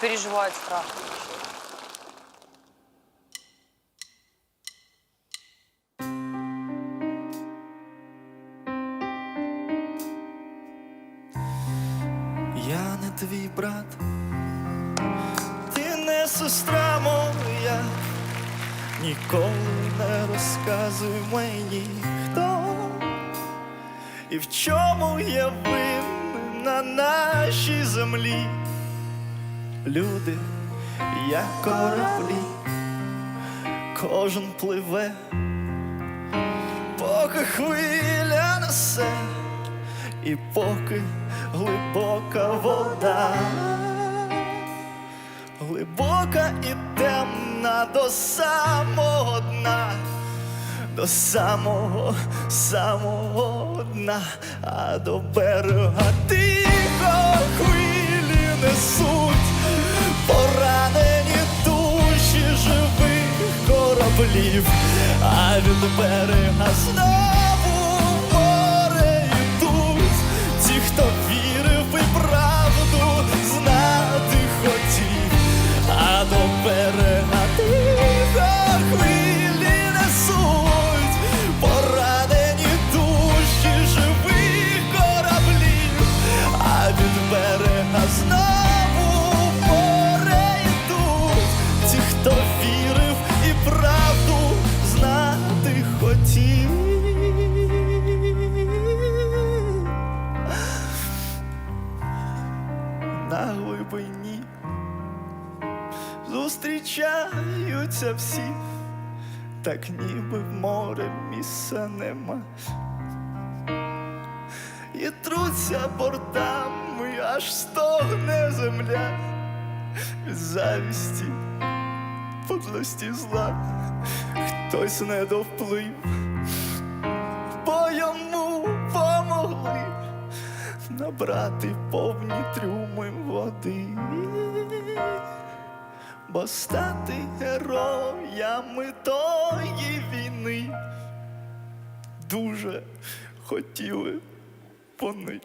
переживают страх. Я не твій брат, ти не сестра моя, ніколи не розказуй мені хто і в чому є винен на нашій землі. Люди, як кораблі, кожен пливе, поки хвиля несе, і поки глибока вода, глибока і темна до самого дна, до самого, самого дна, а до берега тихо кораблів, а від берега знову глибині зустрічаються всі, так ніби в море місця нема. І труться бортами, аж стогне земля. Від завісті, подлості зла, хтось не довплив, набрати повні трюми води, бо стати героями тої війни дуже хотіли вони.